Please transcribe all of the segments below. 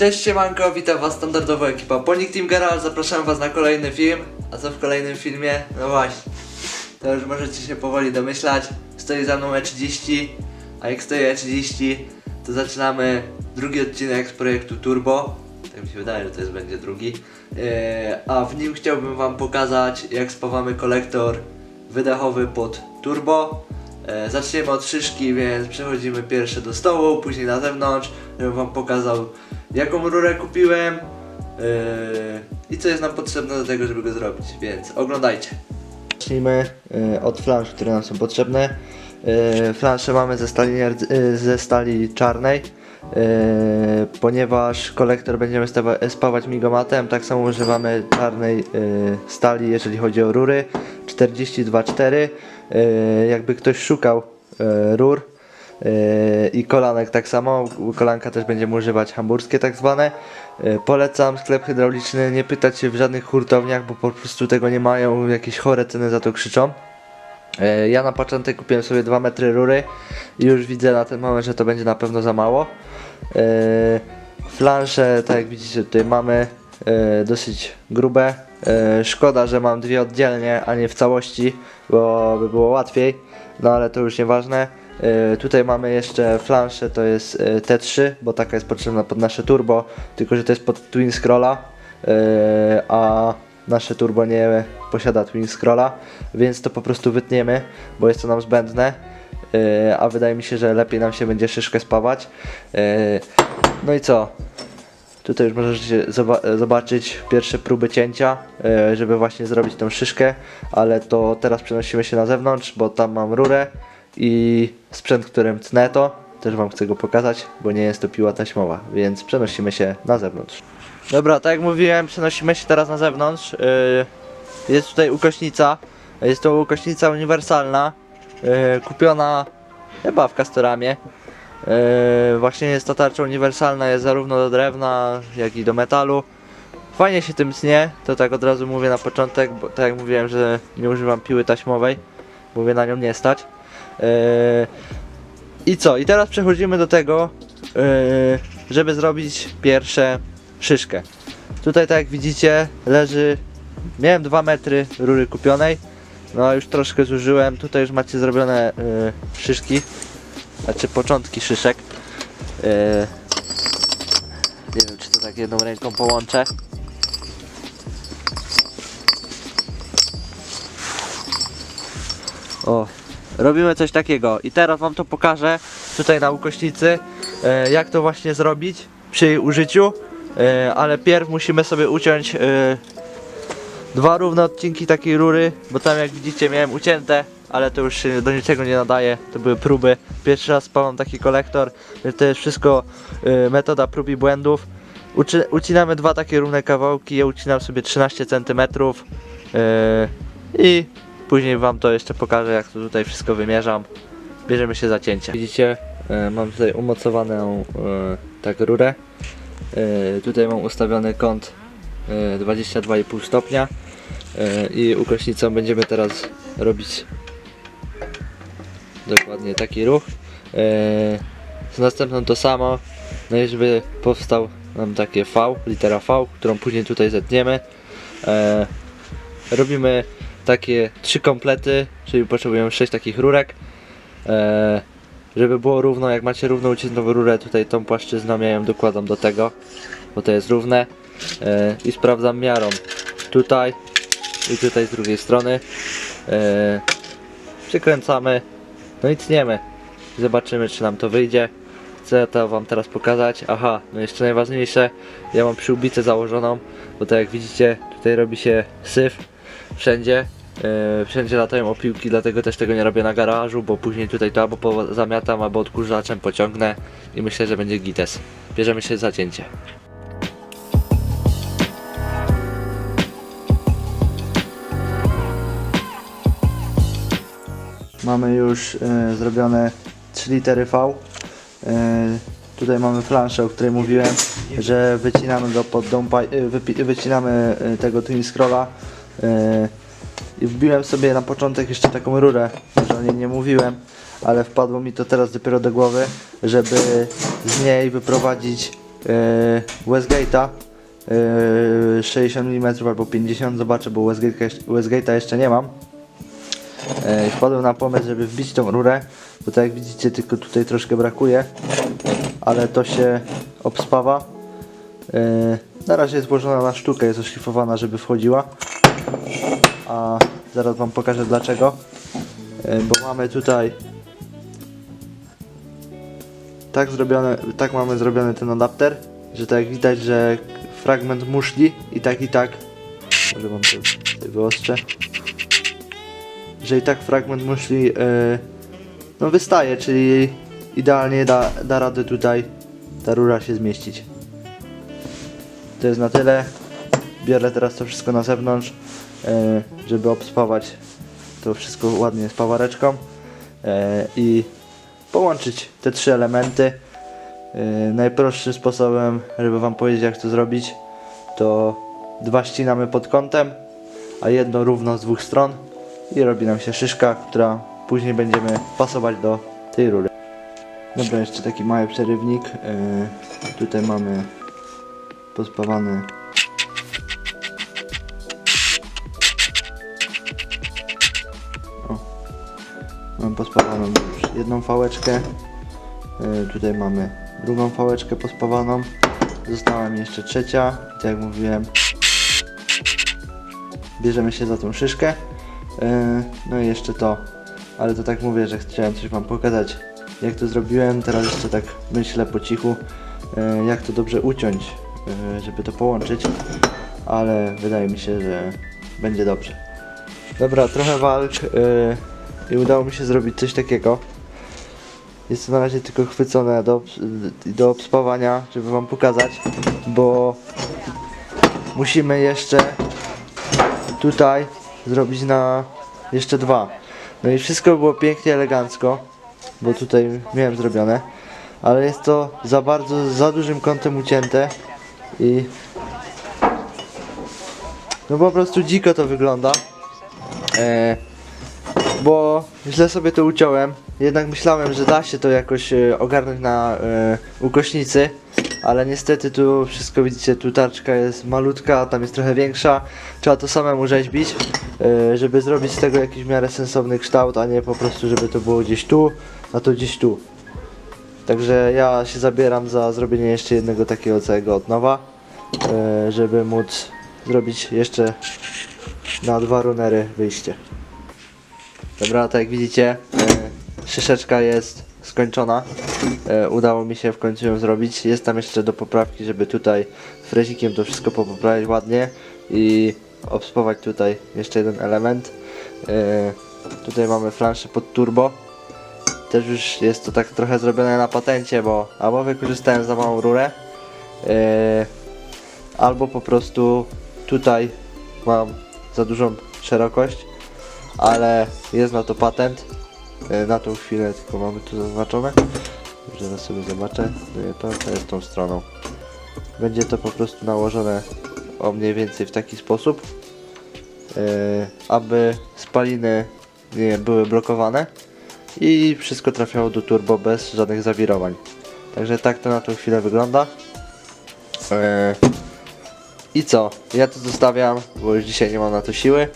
Cześć siemanko, witam was standardowa ekipa Ponic Team Garage, zapraszam was na kolejny film. A co w kolejnym filmie? No właśnie. To już możecie się powoli domyślać. Stoi za mną E30 A jak stoi E30 To zaczynamy drugi odcinek z projektu Turbo. Tak mi się wydaje, że to jest będzie drugi. Eee, A w nim chciałbym wam pokazać jak spawamy kolektor wydechowy pod turbo. E, Zaczniemy od szyszki, więc przechodzimy pierwsze do stołu, później na zewnątrz, żebym wam pokazał jaką rurę kupiłem e, i co jest nam potrzebne do tego, żeby go zrobić, więc oglądajcie. Zacznijmy e, od flansz, które nam są potrzebne. E, Flansze mamy ze stali, e, ze stali czarnej, e, ponieważ kolektor będziemy spawać migomatem, tak samo używamy czarnej e, stali, jeżeli chodzi o rury. 42,4 e, jakby ktoś szukał e, rur i kolanek tak samo, kolanka też będziemy używać hamburskie tak zwane. E, Polecam sklep hydrauliczny, nie pytać się w żadnych hurtowniach, bo po prostu tego nie mają, jakieś chore ceny za to krzyczą. E, Ja na początek kupiłem sobie 2 metry rury i już widzę na ten moment, że to będzie na pewno za mało. E, Flansze, tak jak widzicie tutaj mamy, e, dosyć grube. E, Szkoda, że mam dwie oddzielnie, a nie w całości, bo by było łatwiej, no ale to już nieważne. E, Tutaj mamy jeszcze flanszę, to jest e, T3, bo taka jest potrzebna pod nasze turbo, tylko że to jest pod Twin Scrolla, e, a nasze turbo nie posiada Twin Scrolla, więc to po prostu wytniemy, bo jest to nam zbędne. A wydaje mi się, że lepiej nam się będzie szyszkę spawać. No i co? Tutaj już możecie zoba- zobaczyć pierwsze próby cięcia, żeby właśnie zrobić tą szyszkę, ale to teraz przenosimy się na zewnątrz, bo tam mam rurę i sprzęt, którym tnę to, też Wam chcę go pokazać, bo nie jest to piła taśmowa, więc przenosimy się na zewnątrz. Dobra, tak jak mówiłem, przenosimy się teraz na zewnątrz. Yy, Jest tutaj ukośnica, jest to ukośnica uniwersalna, yy, kupiona chyba w Castoramie. Yy, właśnie jest to tarcza uniwersalna, jest zarówno do drewna, jak i do metalu. Fajnie się tym tnie, to tak od razu mówię na początek, bo tak jak mówiłem, że nie używam piły taśmowej, mówię na nią nie stać. Yy, I co? I teraz przechodzimy do tego, yy, żeby zrobić pierwsze szyszkę. Tutaj tak jak widzicie leży, miałem 2 metry rury kupionej, no już troszkę zużyłem, tutaj już macie zrobione yy, szyszki, znaczy początki szyszek. Yy, nie wiem czy to tak jedną ręką połączę. O, robimy coś takiego. I teraz wam to pokażę tutaj na ukośnicy e, jak to właśnie zrobić przy jej użyciu. E, ale pierw musimy sobie uciąć e, dwa równe odcinki takiej rury bo tam jak widzicie miałem ucięte ale to już się do niczego nie nadaje. To były próby. Pierwszy raz spałam taki kolektor więc to jest wszystko metoda prób i błędów. Uczy, ucinamy dwa takie równe kawałki. Ja ucinam sobie 13 cm i Później wam to jeszcze pokażę jak to tutaj wszystko wymierzam. Bierzemy się za cięcie. Widzicie, e, mam tutaj umocowaną e, tak rurę. E, tutaj mam ustawiony kąt e, 22,5 stopnia i ukośnicą będziemy teraz robić dokładnie taki ruch. Z następną to samo. No i żeby powstał nam takie V, litera V, którą później tutaj zetniemy. Robimy takie trzy komplety, czyli potrzebujemy 6 takich rurek. E, żeby było równo, jak macie równo uciętą rurę, tutaj tą płaszczyzną ja ją dokładam do tego, bo to jest równe. E, I sprawdzam miarą tutaj i tutaj z drugiej strony. E, przykręcamy, no i tniemy. Zobaczymy, czy nam to wyjdzie. Chcę to wam teraz pokazać. Aha, no jeszcze najważniejsze, ja mam przyłbicę założoną, bo tak jak widzicie, tutaj robi się syf wszędzie. Yy, wszędzie latają opiłki, dlatego też tego nie robię na garażu, bo później tutaj to albo zamiatam, albo odkurzaczem pociągnę i myślę, że będzie gites. Bierzemy się za cięcie. Mamy już e, zrobione 3 litery V. E, tutaj mamy flanszę, o której mówiłem, że wycinamy go pod wypi- wycinamy tego twin scrolla. E, I wbiłem sobie na początek jeszcze taką rurę, może o niej nie mówiłem, ale wpadło mi to teraz dopiero do głowy, żeby z niej wyprowadzić yy, Westgate'a yy, 60 mm albo 50, zobaczę, bo Westgate'a jeszcze, nie mam. Yy, wpadłem na pomysł, żeby wbić tą rurę, bo tak jak widzicie, tylko tutaj troszkę brakuje, ale to się obspawa. Na razie jest włożona na sztukę, jest oszlifowana, żeby wchodziła. A zaraz Wam pokażę dlaczego. Yy, bo mamy tutaj tak zrobione, tak mamy zrobiony ten adapter, że tak widać, że fragment muszli i tak i tak, może wam to wyostrzę, że i tak fragment muszli yy, no wystaje, czyli idealnie da, da radę tutaj ta rura się zmieścić. To jest na tyle. Biorę teraz to wszystko na zewnątrz, yy, żeby obspawać to wszystko ładnie z pawareczką yy, i połączyć te trzy elementy. Yy, najprostszym sposobem, żeby Wam powiedzieć jak to zrobić, to dwa ścinamy pod kątem, a jedno równo z dwóch stron i robi nam się szyszka, która później będziemy pasować do tej rury. Dobra, jeszcze taki mały przerywnik. Tutaj mamy pospawany pospawaną już jedną fałeczkę. Yy, tutaj mamy drugą fałeczkę pospawaną. Została mi jeszcze trzecia. Tak jak mówiłem, bierzemy się za tą szyszkę. Yy, no i jeszcze to. Ale to tak mówię, że chciałem coś Wam pokazać, jak to zrobiłem. Teraz jeszcze tak myślę po cichu, yy, jak to dobrze uciąć, żeby to połączyć. Ale wydaje mi się, że będzie dobrze. Dobra, trochę walk. I udało mi się zrobić coś takiego. Jest to na razie tylko chwycone do, do obspawania, żeby wam pokazać, bo musimy jeszcze tutaj zrobić na jeszcze dwa. No i wszystko było pięknie, elegancko, bo tutaj miałem zrobione, ale jest to za bardzo, za dużym kątem ucięte i no po prostu dziko to wygląda. Eee, bo źle sobie to uciąłem. Jednak myślałem, że da się to jakoś e, ogarnąć na e, ukośnicy, ale niestety tu wszystko widzicie, tu tarczka jest malutka, a tam jest trochę większa. Trzeba to samemu rzeźbić, e, żeby zrobić z tego jakiś w miarę sensowny kształt, a nie po prostu, żeby to było gdzieś tu, a to gdzieś tu. Także ja się zabieram za zrobienie jeszcze jednego takiego całego od nowa, e, żeby móc zrobić jeszcze na dwa runery wyjście. Dobra, tak jak widzicie, e, szyszeczka jest skończona. E, udało mi się w końcu ją zrobić. Jest tam jeszcze do poprawki, żeby tutaj frezikiem to wszystko poprawić ładnie i obspować tutaj jeszcze jeden element. E, tutaj mamy flanszę pod turbo. Też już jest to tak trochę zrobione na patencie, bo albo wykorzystałem za małą rurę, albo po prostu tutaj mam za dużą szerokość ale jest na to patent. E, Na tą chwilę tylko mamy tu zaznaczone. Zaraz sobie zobaczę. Nie, To, to jest tą stroną. Będzie to po prostu nałożone o mniej więcej w taki sposób, e, aby spaliny nie były blokowane i wszystko trafiało do turbo bez żadnych zawirowań. Także tak to na tą chwilę wygląda. E, I co? Ja to zostawiam, bo już dzisiaj nie mam na to siły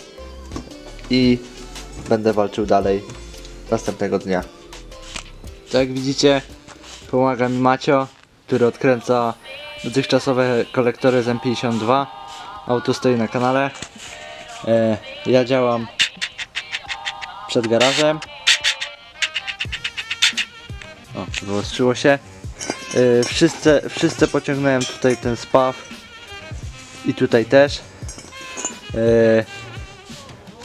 i będę walczył dalej następnego dnia. Tak jak widzicie, pomaga mi Macio, który odkręca dotychczasowe kolektory z M52. Auto stoi na kanale. E, ja działam przed garażem. O, wyostrzyło się. E, wszyscy, wszyscy pociągnąłem tutaj ten spaw i tutaj też. E,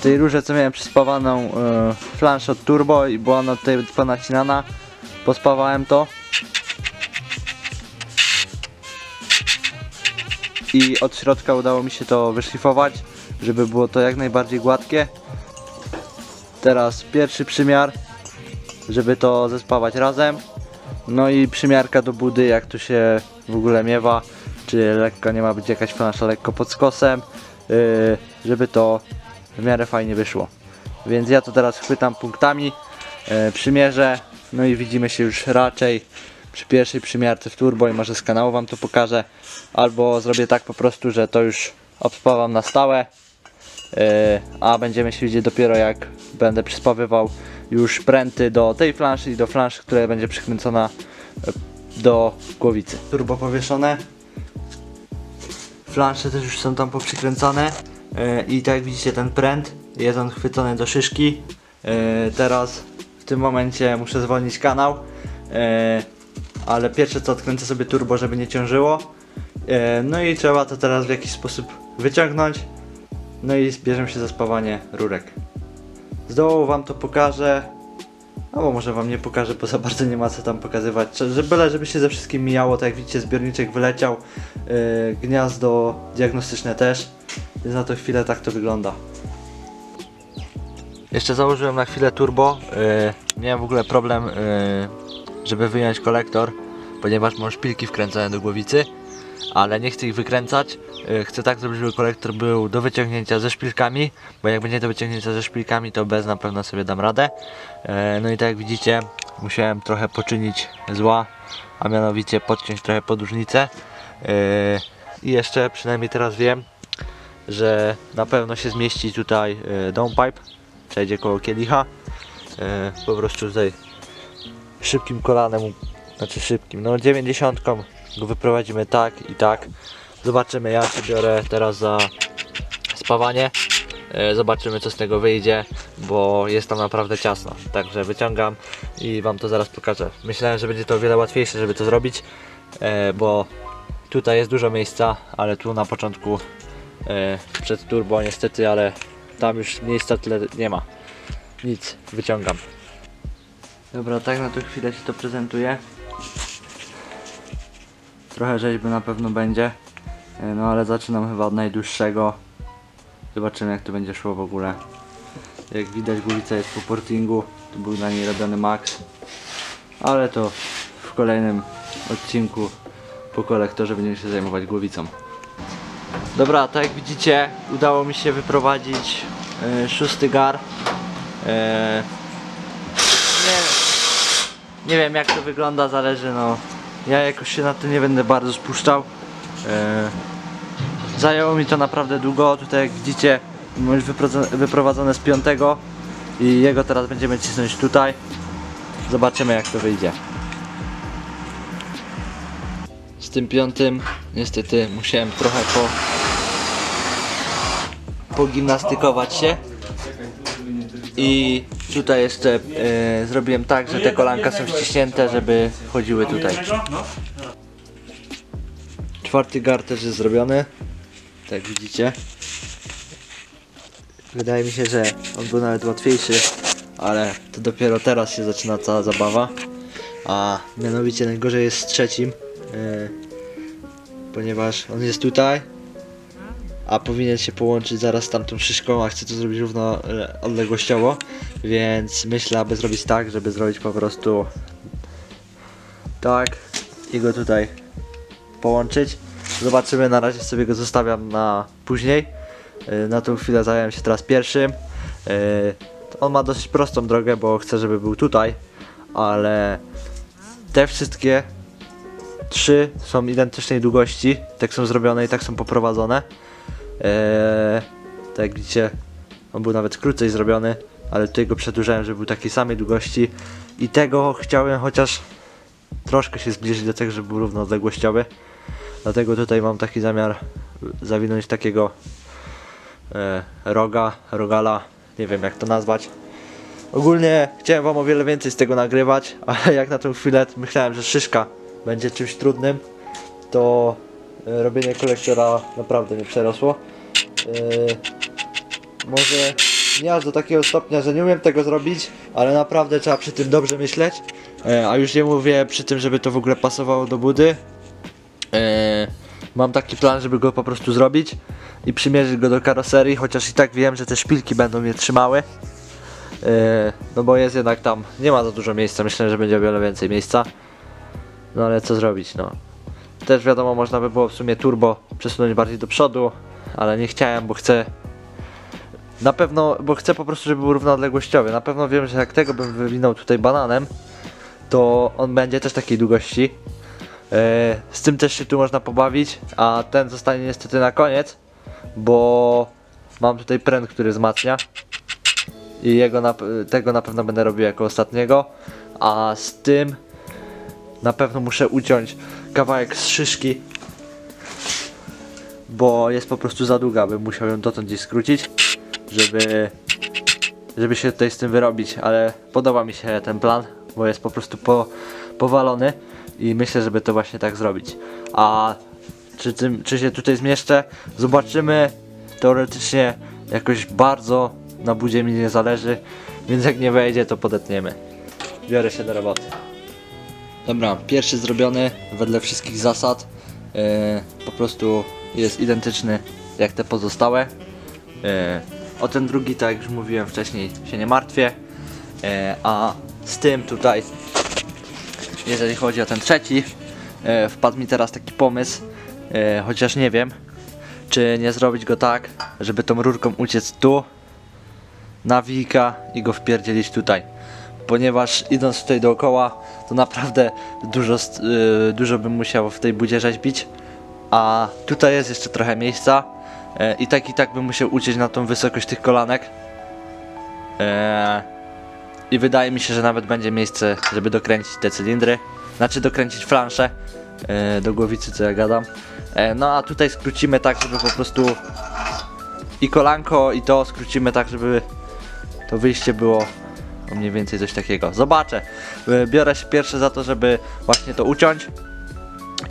tej rurze co miałem przyspawaną e, flanszę od turbo i była ona tutaj ponacinana pospawałem to. I od środka udało mi się to wyszlifować żeby było to jak najbardziej gładkie. Teraz pierwszy przymiar żeby to zespawać razem. No i przymiarka do budy jak tu się w ogóle miewa czy lekko nie ma być jakaś flansza lekko pod skosem yy, żeby to w miarę fajnie wyszło. Więc ja to teraz chwytam punktami, e, przymierzę, no i widzimy się już raczej przy pierwszej przymiarce w turbo i może z kanału wam to pokażę. Albo zrobię tak po prostu, że to już obspawam na stałe. Yy, a będziemy się widzieć dopiero jak będę przyspawywał już pręty do tej flanszy i do flanszy, która będzie przykręcona e, do głowicy. Turbo powieszone. Flansze też już są tam poprzykręcane i tak jak widzicie ten pręt jest on chwycony do szyszki. Yy, teraz w tym momencie muszę zwolnić kanał, yy, ale pierwsze co odkręcę sobie turbo, żeby nie ciążyło. No i trzeba to teraz w jakiś sposób wyciągnąć. No i zbierzemy się za spawanie rurek. Z dołu wam to pokażę. Albo może wam nie pokażę, bo za bardzo nie ma co tam pokazywać. Że byle, żeby się ze wszystkim mijało, tak jak widzicie, zbiorniczek wyleciał. Yy, gniazdo diagnostyczne też. Więc na to chwilę tak to wygląda. Jeszcze założyłem na chwilę turbo. Yy, miałem w ogóle problem, yy, żeby wyjąć kolektor, ponieważ mam szpilki wkręcone do głowicy, ale nie chcę ich wykręcać. Yy, chcę tak zrobić, żeby kolektor był do wyciągnięcia ze szpilkami, bo jak będzie do wyciągnięcia ze szpilkami, to bez na pewno sobie dam radę. Yy, no i tak jak widzicie, musiałem trochę poczynić zła, a mianowicie podciąć trochę podłużnicę. Yy, I jeszcze przynajmniej teraz wiem, że na pewno się zmieści tutaj downpipe, przejdzie koło kielicha. E, po prostu tutaj szybkim kolanem, znaczy szybkim, no 90 go wyprowadzimy tak i tak. Zobaczymy, ja się biorę teraz za spawanie. E, zobaczymy co z tego wyjdzie, bo jest tam naprawdę ciasno. Także wyciągam i wam to zaraz pokażę. Myślałem, że będzie to o wiele łatwiejsze, żeby to zrobić, e, bo tutaj jest dużo miejsca, ale tu na początku e, przed turbo niestety, ale tam już miejsca tyle nie ma. Nic, wyciągam. Dobra, tak na tą chwilę się to prezentuje. Trochę rzeźby na pewno będzie. E, No ale zaczynam chyba od najdłuższego. Zobaczymy jak to będzie szło w ogóle. Jak widać głowica jest po portingu. Tu był na niej robiony max. Ale to w kolejnym odcinku po kolektorze będziemy się zajmować głowicą. Dobra, tak jak widzicie, udało mi się wyprowadzić e, szósty gar. E, nie, nie wiem jak to wygląda, zależy no. Ja jakoś się na to nie będę bardzo spuszczał. E, zajęło mi to naprawdę długo. Tutaj jak widzicie, mam już wyprowadzone, z piątego i jego teraz będziemy cisnąć tutaj. Zobaczymy jak to wyjdzie. Z tym piątym niestety musiałem trochę po pogimnastykować się. I tutaj jeszcze e, zrobiłem tak, że te kolanka są ściśnięte, żeby wchodziły tutaj. Czwarty gar też jest zrobiony. Tak widzicie. Wydaje mi się, że on był nawet łatwiejszy, ale to dopiero teraz się zaczyna cała zabawa. A mianowicie najgorzej jest z trzecim, e, ponieważ on jest tutaj, a powinien się połączyć zaraz z tamtą szyszką, a chcę to zrobić równo e, odległościowo, więc myślę, aby zrobić tak, żeby zrobić po prostu tak i go tutaj połączyć. Zobaczymy, na razie sobie go zostawiam na później. E, Na tą chwilę zająłem się teraz pierwszym. E, On ma dosyć prostą drogę, bo chcę, żeby był tutaj, ale te wszystkie trzy są identycznej długości, tak są zrobione i tak są poprowadzone. Eee, tak jak widzicie, on był nawet krócej zrobiony, ale tutaj go przedłużałem, żeby był takiej samej długości i tego chciałem chociaż troszkę się zbliżyć do tego, żeby był równoodległościowy. Dlatego tutaj mam taki zamiar zawinąć takiego e, roga, rogala, nie wiem jak to nazwać. Ogólnie chciałem wam o wiele więcej z tego nagrywać, ale jak na tą chwilę myślałem, że szyszka będzie czymś trudnym, to robienie kolektora naprawdę mnie przerosło. E, może nie aż do takiego stopnia, że nie umiem tego zrobić, ale naprawdę trzeba przy tym dobrze myśleć. E, a już nie mówię przy tym, żeby to w ogóle pasowało do budy. E, mam taki plan, żeby go po prostu zrobić i przymierzyć go do karoserii, chociaż i tak wiem, że te szpilki będą mnie trzymały. E, no bo jest jednak tam, nie ma za dużo miejsca, myślę, że będzie o wiele więcej miejsca. No ale co zrobić, no. Też wiadomo, można by było w sumie turbo przesunąć bardziej do przodu, ale nie chciałem, bo chcę. Na pewno, bo chcę po prostu, żeby był równoodległościowy. Na pewno wiem, że jak tego bym wywinął tutaj bananem, to on będzie też takiej długości. E, z tym też się tu można pobawić, a ten zostanie niestety na koniec, bo mam tutaj pręt, który wzmacnia i jego na, tego na pewno będę robił jako ostatniego, a z tym na pewno muszę uciąć kawałek z szyszki, bo jest po prostu za długa, bym musiał ją dotąd gdzieś skrócić, żeby, żeby się tutaj z tym wyrobić, ale podoba mi się ten plan, bo jest po prostu po, powalony i myślę, żeby to właśnie tak zrobić. A czy, tym, czy się tutaj zmieszczę? Zobaczymy. Teoretycznie jakoś bardzo na budzie mi nie zależy, więc jak nie wejdzie, to podetniemy. Biorę się do roboty. Dobra, pierwszy zrobiony wedle wszystkich zasad. E, po prostu jest identyczny jak te pozostałe. E, o ten drugi, tak jak już mówiłem wcześniej, się nie martwię. E, a z tym tutaj, jeżeli chodzi o ten trzeci, wpadł mi teraz taki pomysł, chociaż nie wiem, czy nie zrobić go tak, żeby tą rurką uciec tu, na wika i go wpierdzielić tutaj. Ponieważ idąc tutaj dookoła, to naprawdę dużo, y, dużo bym musiał w tej budzie rzeźbić. A tutaj jest jeszcze trochę miejsca. E, I tak i tak bym musiał uciec na tą wysokość tych kolanek. E, I wydaje mi się, że nawet będzie miejsce, żeby dokręcić te cylindry. Znaczy dokręcić flanszę e, do głowicy, co ja gadam. No a tutaj skrócimy tak, żeby po prostu i kolanko i to skrócimy tak, żeby to wyjście było mniej więcej coś takiego. Zobaczę. E, Biorę się pierwszy za to, żeby właśnie to uciąć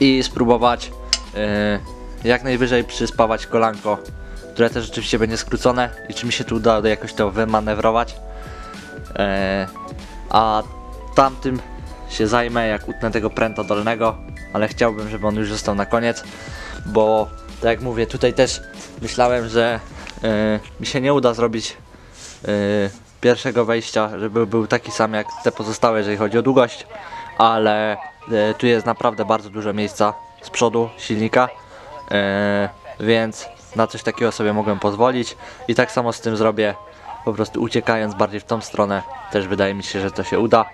i spróbować e, jak najwyżej przyspawać kolanko, które też rzeczywiście będzie skrócone i czy mi się tu uda jakoś to wymanewrować. E, a tamtym się zajmę jak utnę tego pręta dolnego, ale chciałbym, żeby on już został na koniec, bo tak jak mówię, tutaj też myślałem, że e, mi się nie uda zrobić e, pierwszego wejścia, żeby był taki sam jak te pozostałe, jeżeli chodzi o długość, ale e, tu jest naprawdę bardzo dużo miejsca z przodu silnika, e, więc na coś takiego sobie mogłem pozwolić. I tak samo z tym zrobię, po prostu uciekając bardziej w tą stronę, też wydaje mi się, że to się uda.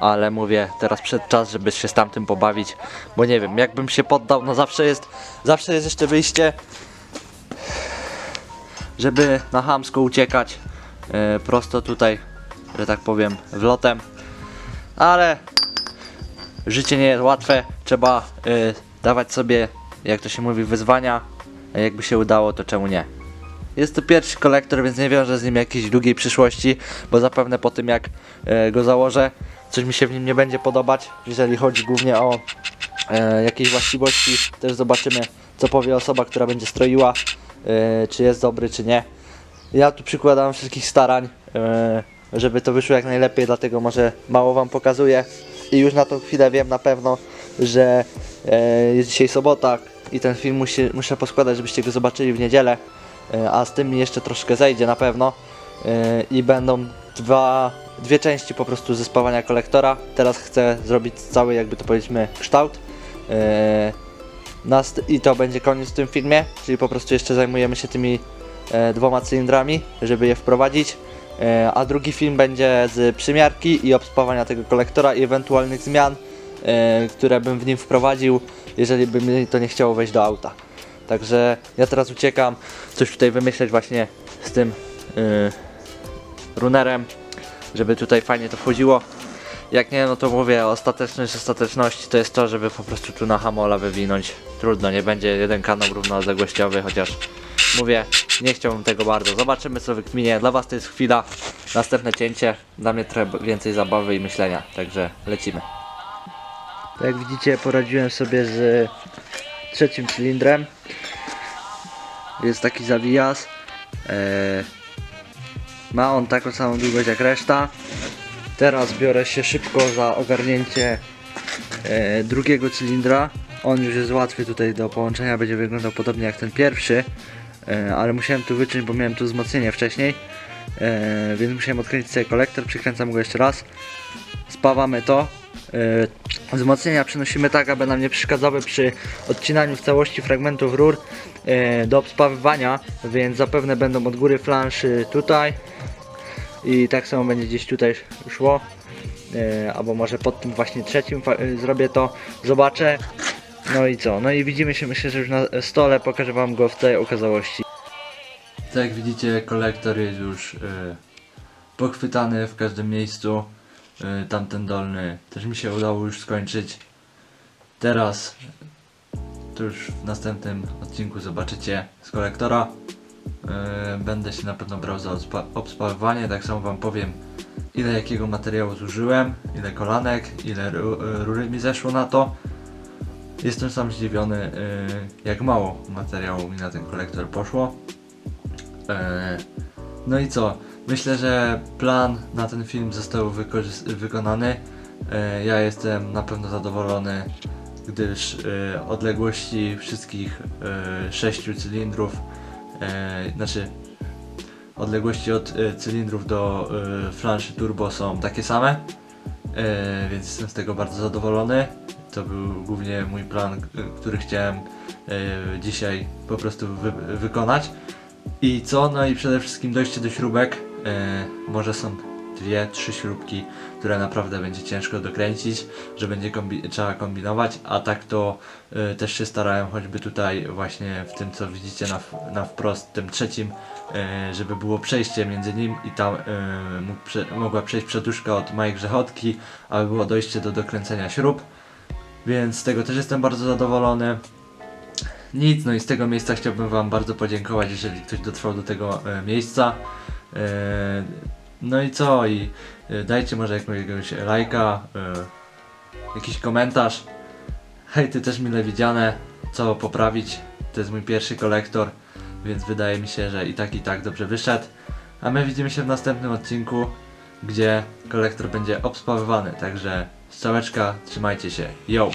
Ale mówię, teraz przed czas, żeby się z tamtym pobawić, bo nie wiem, jakbym się poddał, no zawsze jest, zawsze jest jeszcze wyjście, żeby na hamsko uciekać prosto tutaj, że tak powiem, wlotem. Ale życie nie jest łatwe, trzeba e, dawać sobie, jak to się mówi, wyzwania. Jakby się udało, to czemu nie? Jest to pierwszy kolektor, więc nie wiążę z nim jakiejś długiej przyszłości, bo zapewne po tym jak e, go założę, coś mi się w nim nie będzie podobać, jeżeli chodzi głównie o e, jakieś właściwości. Też zobaczymy, co powie osoba, która będzie stroiła, e, czy jest dobry, czy nie. Ja tu przykładam wszystkich starań, e, żeby to wyszło jak najlepiej, dlatego może mało Wam pokazuję. I już na tą chwilę wiem na pewno, że e, jest dzisiaj sobota i ten film musi, muszę poskładać, żebyście go zobaczyli w niedzielę. E, a z tym jeszcze troszkę zejdzie na pewno. I będą dwa, dwie części po prostu zespawania kolektora. Teraz chcę zrobić cały, jakby to powiedzmy, kształt. I to będzie koniec w tym filmie, czyli po prostu jeszcze zajmujemy się tymi dwoma cylindrami, żeby je wprowadzić. E, a drugi film będzie z przymiarki i obspawania tego kolektora i ewentualnych zmian, e, które bym w nim wprowadził, jeżeli by mi to nie chciało wejść do auta. Także ja teraz uciekam, coś tutaj wymyśleć właśnie z tym e, runerem, żeby tutaj fajnie to wchodziło. Jak nie, no to mówię, ostateczność ostateczności to jest to, żeby po prostu tu na hamola wywinąć. Trudno, nie będzie jeden kanał równoodległościowy, chociaż mówię, nie chciałbym tego bardzo. Zobaczymy co wykminie. Dla Was to jest chwila, następne cięcie. Dla mnie trochę więcej zabawy i myślenia, także lecimy. Tak jak widzicie, poradziłem sobie z trzecim cylindrem. Jest taki zawijas. Eee, ma on taką samą długość jak reszta. Teraz biorę się szybko za ogarnięcie e, drugiego cylindra. On już jest łatwy tutaj do połączenia, będzie wyglądał podobnie jak ten pierwszy, e, ale musiałem tu wyciąć, bo miałem tu wzmocnienie wcześniej, e, więc musiałem odkręcić sobie kolektor, przykręcam go jeszcze raz, spawamy to. E, wzmocnienia przenosimy tak, aby nam nie przeszkadzały przy odcinaniu w całości fragmentów rur e, do obspawywania, więc zapewne będą od góry flanszy tutaj, i tak samo będzie gdzieś tutaj szło. albo może pod tym właśnie trzecim zrobię to, zobaczę. No i co? No i widzimy się myślę, że już na stole, pokażę wam go w tej okazałości. Tak jak widzicie, kolektor jest już e, pochwytany w każdym miejscu. E, tamten dolny też mi się udało już skończyć. Teraz to już w następnym odcinku zobaczycie z kolektora. E, będę się na pewno brał za odspa- obspawywanie, tak samo wam powiem ile jakiego materiału zużyłem, ile kolanek, ile ru- rury mi zeszło na to. Jestem sam zdziwiony, e, jak mało materiału mi na ten kolektor poszło. E, No i co? Myślę, że plan na ten film został wykonany. E, Ja jestem na pewno zadowolony, gdyż e, odległości wszystkich e, sześciu cylindrów, e, znaczy odległości od cylindrów do flanszy turbo są takie same, więc jestem z tego bardzo zadowolony. To był głównie mój plan, który chciałem e, dzisiaj po prostu wy- wykonać. I co? No i przede wszystkim dojście do śrubek. E, może są dwie, trzy śrubki, które naprawdę będzie ciężko dokręcić, że będzie kombi- trzeba kombinować, a tak to e, też się starałem choćby tutaj właśnie w tym co widzicie na, na wprost, tym trzecim, e, żeby było przejście między nim i tam mógł prze- mogła przejść przeduszka od mojej grzechotki, aby było dojście do dokręcenia śrub. Więc z tego też jestem bardzo zadowolony. Nic, no i z tego miejsca chciałbym Wam bardzo podziękować, jeżeli ktoś dotrwał do tego e, miejsca. E, no i co? I e, dajcie może jakiegoś lajka, jakiś komentarz. Hejty też mile widziane, co poprawić. To jest mój pierwszy kolektor, więc wydaje mi się, że i tak i tak dobrze wyszedł. A my widzimy się w następnym odcinku, gdzie kolektor będzie obspawowany. Także strzałeczka, trzymajcie się. Yo!